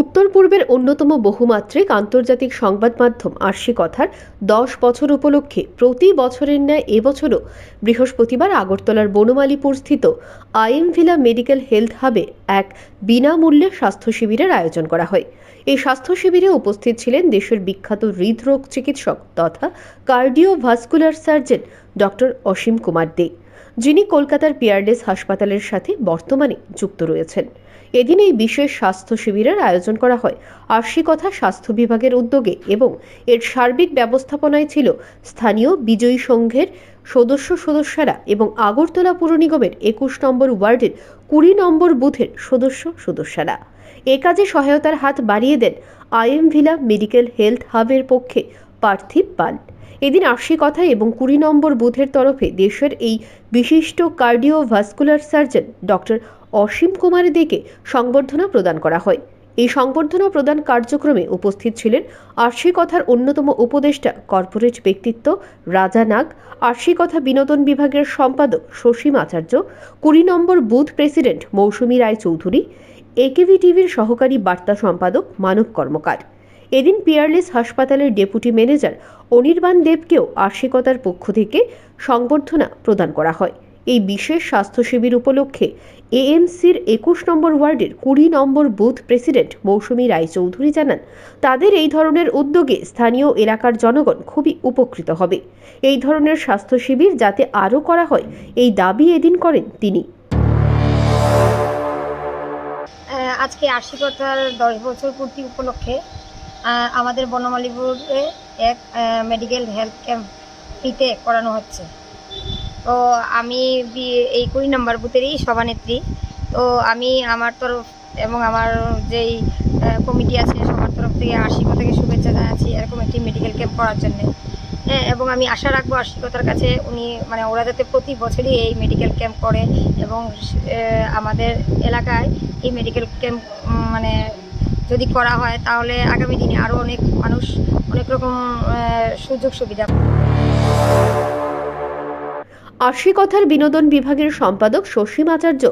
উত্তর পূর্বের অন্যতম বহুমাত্রিক আন্তর্জাতিক সংবাদ মাধ্যম আরশি কথার দশ বছর উপলক্ষে প্রতি বছরের ন্যায় এবছরও বৃহস্পতিবার আগরতলার বনমালীপুর স্থিত আইএমভিলা মেডিকেল হেলথ হাবে এক বিনামূল্যে স্বাস্থ্য শিবিরের আয়োজন করা হয়। এই স্বাস্থ্য শিবিরে উপস্থিত ছিলেন দেশের বিখ্যাত হৃদরোগ চিকিৎসক তথা cardiovascular surgeon doctor Asim Kumar De. যিনি কলকাতার পিয়ারলেস হাসপাতালের সাথে বর্তমানে যুক্ত রয়েছেন। এদিন এই বিশেষ স্বাস্থ্য শিবিরের আয়োজন করা হয় আরশি কথা স্বাস্থ্য বিভাগের উদ্যোগে এবং এর সার্বিক ব্যবস্থাপনায় ছিল স্থানীয় বিজয়ী সংঘের সদস্য সদস্যরা এবং আগরতলা পুর নিগমের একুশ নম্বর ওয়ার্ডের কুড়ি নম্বর বুথের সদস্য সদস্যরা। এ কাজে সহায়তার হাত বাড়িয়ে দেন আইএম ভিলা মেডিকেল হেলথ হাবের পক্ষে পার্থিব পাল। এদিন আশি কথা এবং কুড়ি নম্বর বুথের তরফে দেশের এই বিশিষ্ট cardiovascular surgeon doctor Asim Kumar দেকে সংবর্ধনা প্রদান করা হয়। এই সংবর্ধনা প্রদান কার্যক্রমে উপস্থিত ছিলেন আরশি কথার অন্যতম উপদেষ্টা কর্পোরেট ব্যক্তিত্ব রাজা নাগ আরশি কথা বিনোদন বিভাগের সম্পাদক সসীম আচার্য কুড়ি number booth president Mousumi Roy Chowdhury AKV টিভির সহকারী বার্তা সম্পাদক মানব কর্মকার। এদিন পিয়ারলেস হাসপাতালের ডেপুটি ম্যানেজার অনির্বাণ দেবকেও আর্শিকতার পক্ষ থেকে সংবর্ধনা প্রদান করা হয়। এই বিশেষ স্বাস্থ্য শিবির উপলক্ষে এএমসির একুশ নম্বর ওয়ার্ডের কুড়ি number booth president Mousumi Roychowdhury জানান, তাদের এই ধরনের উদ্যোগে স্থানীয় এলাকার জনগণ খুবই উপকৃত হবে। এই ধরনের স্বাস্থ্য শিবির যাতে আরও করা হয়, এই দাবি এদিন করেন তিনি। আজকে আশিকতার দশ বছর পূর্তি উপলক্ষে আমাদের বনমালীপুরে এক মেডিকেল হেলথ ক্যাম্প ফ্রিতে করানো হচ্ছে। তো আমি এই কুড়ি নম্বর বুথেরই সভানেত্রী। তো আমি আমার তরফ এবং আমার যেই কমিটি আছে সবার তরফ থেকে আশিকো থেকে শুভেচ্ছা জানাচ্ছি এরকম একটি মেডিকেল ক্যাম্প করার জন্য। হ্যাঁ এবং আমি আশা রাখব আশিকতার কাছে উনি মানে ওরা যাতে প্রতি বছরই এই মেডিকেল ক্যাম্প করে এবং আমাদের এলাকায় এই মেডিকেল ক্যাম্প মানে যদি করা হয়, তাহলে আগামী দিনে আরও অনেক মানুষ অনেক রকম সুযোগ সুবিধা পাবে। আশি কথার বিনোদন বিভাগের সম্পাদক সসীম আচার্য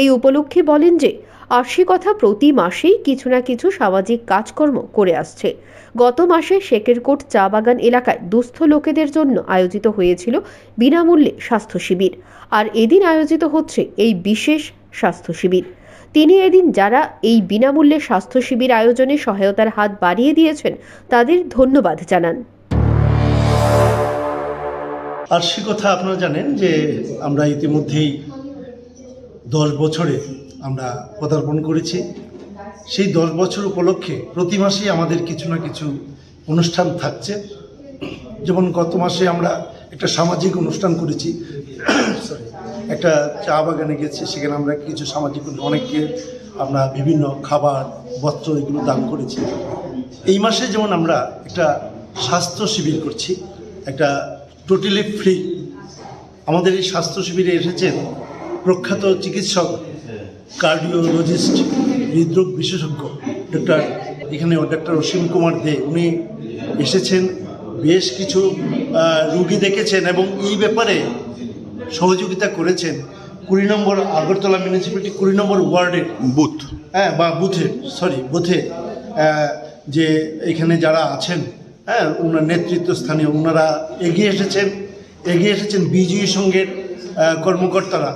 এই উপলক্ষে বলেন যে আশি কথা প্রতি মাসেই কিছু না কিছু সামাজিক কাজকর্ম করে আসছে। গত মাসে শেকেরকোট চা বাগান এলাকায় দুস্থ লোকেদের জন্য আয়োজিত হয়েছিল বিনামূল্যে স্বাস্থ্য শিবির। আর এদিন আয়োজিত হচ্ছে এই বিশেষ স্বাস্থ্য শিবির। তিনি এদিন যারা এই বিনামূল্যে স্বাস্থ্য শিবির আয়োজনে সহায়তার হাত বাড়িয়ে দিয়েছেন, তাদের ধন্যবাদ জানান। আর সে কথা আপনারা জানেন যে আমরা ইতিমধ্যেই দশ বছরে আমরা পদার্পণ করেছি। সেই দশ বছর উপলক্ষে প্রতি মাসেই আমাদের কিছু না কিছু অনুষ্ঠান থাকছে। যেমন গত মাসে আমরা একটা সামাজিক অনুষ্ঠান করেছি। সরি একটা চা বাগানে গেছি, সেখানে আমরা কিছু সামাজিক অনেককে আমরা বিভিন্ন খাবার, বস্ত্র এগুলো দান করেছি। এই মাসে যেমন আমরা একটা স্বাস্থ্য শিবির করছি, একটা টোটালি ফ্রি আমাদের এই স্বাস্থ্য শিবিরে এসেছেন প্রখ্যাত চিকিৎসক কার্ডিওলজিস্ট হৃদরোগ বিশেষজ্ঞ ডক্টর এখানে ডক্টর অসীম কুমার দে, উনি এসেছেন। বেশ কিছু রুগী দেখেছেন এবং এই ব্যাপারে সহযোগিতা করেছেন কুড়ি নম্বর আগরতলা মিউনিসিপ্যালিটি কুড়ি নম্বর ওয়ার্ডের বুথ। হ্যাঁ বা বুথে সরি বুথে যে এখানে যারা আছেন হ্যাঁ ওনার নেতৃত্ব স্থানীয় ওনারা এগিয়ে এসেছেন এগিয়ে এসেছেন বিজয়ী আহ, কর্মকর্তারা।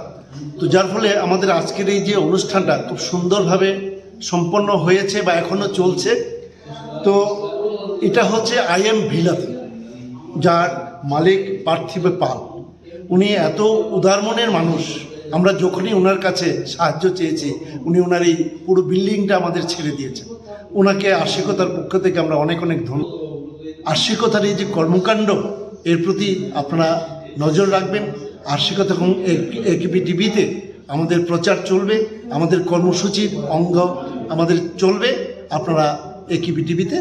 তো যার ফলে আমাদের আজকের এই যে অনুষ্ঠানটা খুব সুন্দরভাবে সম্পন্ন হয়েছে বা এখনও চলছে। তো এটা হচ্ছে আই এম ভিলাতে যার মালিক পার্থিব পাল। উনি এত উদার মনের মানুষ। আমরা যখনই ওনার কাছে সাহায্য চেয়েছি, উনি ওনার এই পুরো বিল্ডিংটা আমাদের ছেড়ে দিয়েছেন। ওনাকে আশিকতার পক্ষ থেকে আমরা অনেক অনেক ধন্য। আশিকতার এই যে কর্মকাণ্ড, এর প্রতি আপনারা নজর রাখবেন। আশিকতা একিপি টিভিতে আমাদের প্রচার চলবে, আমাদের কর্মসূচির অঙ্গ আমাদের চলবে। আপনারা একিপি টিভিতে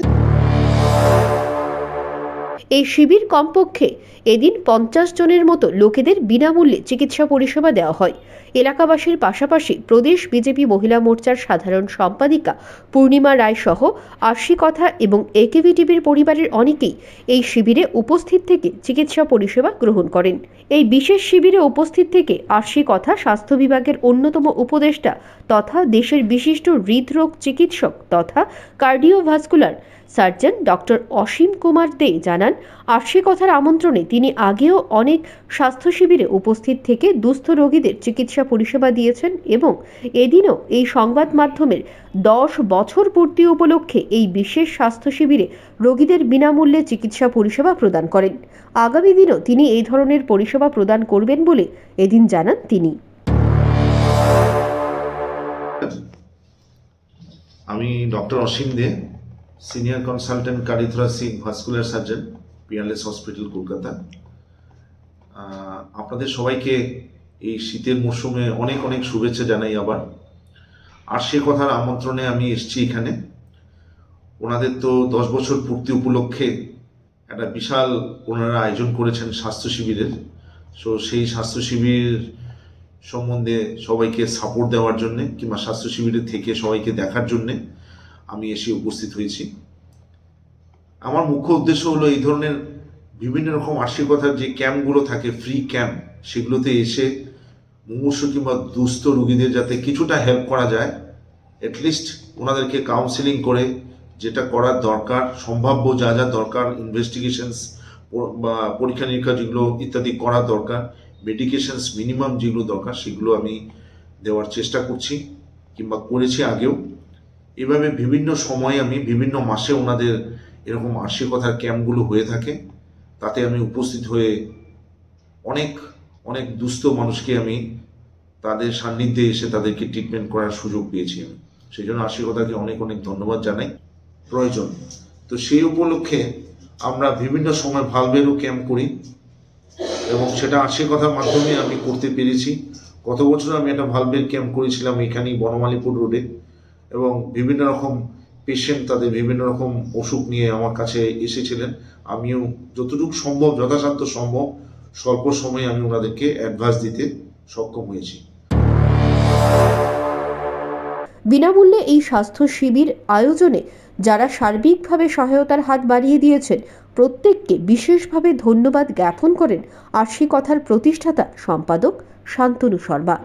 এই শিবির কমপক্ষে এদিন পঞ্চাশ জনের মতো লোকেদের বিনামূল্যে চিকিৎসা পরিষেবা দেওয়া হয়। এলাকাবাসীর পাশাপাশি প্রদেশ বিজেপি মহিলা মোর্চার সাধারণ সম্পাদিকা পূর্ণিমা রায় সহ আশি কথা এবং একেভি টিভির পরিবারের অনেকেই এই শিবিরে উপস্থিত থেকে চিকিৎসা পরিষেবা গ্রহণ করেন। এই বিশেষ শিবিরে উপস্থিত থেকে আশি কথা স্বাস্থ্য বিভাগের অন্যতম উপদেষ্টা তথা দেশের বিশিষ্ট হৃদরোগ চিকিৎসক তথা cardiovascular surgeon doctor Asim Kumar De জানান আর সে কথার আমন্ত্রণে তিনি আগেও অনেক স্বাস্থ্য শিবিরে উপস্থিত থেকে দুস্থ রোগীদের চিকিৎসা পরিষেবা দিয়েছেন এবং এদিনও এই সংবাদ মাধ্যমের দশ বছর পূর্তি উপলক্ষে এই বিশেষ স্বাস্থ্য শিবিরে রোগীদের বিনামূল্যে চিকিৎসা পরিষেবা প্রদান করেন। আগামী দিনও তিনি এই ধরনের পরিষেবা প্রদান করবেন বলে এদিন জানান তিনি। আমি doctor Asim De. Senior consultant কারিথরা Singh vascular surgeon Peerless hospital Kolkata আপনাদের সবাইকে এই শীতের মরশুমে অনেক অনেক শুভেচ্ছা জানাই আবার। আর সে কথার আমন্ত্রণে আমি এসেছি এখানে। ওনাদের তো দশ বছর পূর্তি উপলক্ষে একটা বিশাল ওনারা আয়োজন করেছেন স্বাস্থ্য শিবিরের। সো সেই স্বাস্থ্য শিবির সম্বন্ধে সবাইকে সাপোর্ট দেওয়ার জন্যে কিংবা স্বাস্থ্য শিবিরে থেকে সবাইকে দেখার জন্য আমি এসে উপস্থিত হয়েছি। আমার মুখ্য উদ্দেশ্য হলো এই ধরনের বিভিন্ন রকম আশীর্বাদার যে ক্যাম্পগুলো থাকে ফ্রি ক্যাম্প সেগুলোতে এসে মুমূর্ষু কিংবা দুস্থ রুগীদের যাতে কিছুটা হেল্প করা যায় অ্যাটলিস্ট ওনাদেরকে কাউন্সিলিং করে যেটা করার দরকার, সম্ভাব্য যা যা দরকার ইনভেস্টিগেশনস বা পরীক্ষা নিরীক্ষা যেগুলো ইত্যাদি করা দরকার মেডিকেশনস মিনিমাম যেগুলো দরকার, সেগুলো আমি দেওয়ার চেষ্টা করছি কিংবা করেছি আগেও। এভাবে বিভিন্ন সময়ে আমি বিভিন্ন মাসে ওনাদের এরকম আশীর্বাদার ক্যাম্পগুলো হয়ে থাকে। তাতে আমি উপস্থিত হয়ে অনেক অনেক দুস্থ মানুষকে আমি তাদের সান্নিধ্যে এসে তাদেরকে ট্রিটমেন্ট করার সুযোগ পেয়েছি আমি। সেই জন্য আশীর্বাদাকে অনেক অনেক ধন্যবাদ জানাই। প্রয়োজন। তো সেই উপলক্ষে আমরা বিভিন্ন সময় ভালভেরও ক্যাম্প করি এবং সেটা আশি কথার মাধ্যমে আমি করতে পেরেছি। গত বছর আমি একটা ভালভের ক্যাম্প করেছিলাম এখানেই বনমালীপুর রোডে। এবং বিভিন্ন রকম পেশেন্ট তাদের বিভিন্ন রকম অসুখ নিয়ে আমার কাছে এসেছিলেন। আমিও যতটুকু সম্ভব, যথাসাধ্য সম্ভব, স্বল্প সময়ে আমি ওনাদেরকে অ্যাডভাইস দিতে সক্ষম হয়েছি। বিনামূল্যে এই স্বাস্থ্য শিবির আয়োজনে যারা সার্বিকভাবে সহায়তার হাত বাড়িয়ে দিয়েছেন, প্রত্যেককে বিশেষভাবে ধন্যবাদ জ্ঞাপন করেন আশি কথার প্রতিষ্ঠাতা সম্পাদক শান্তনু শর্মা।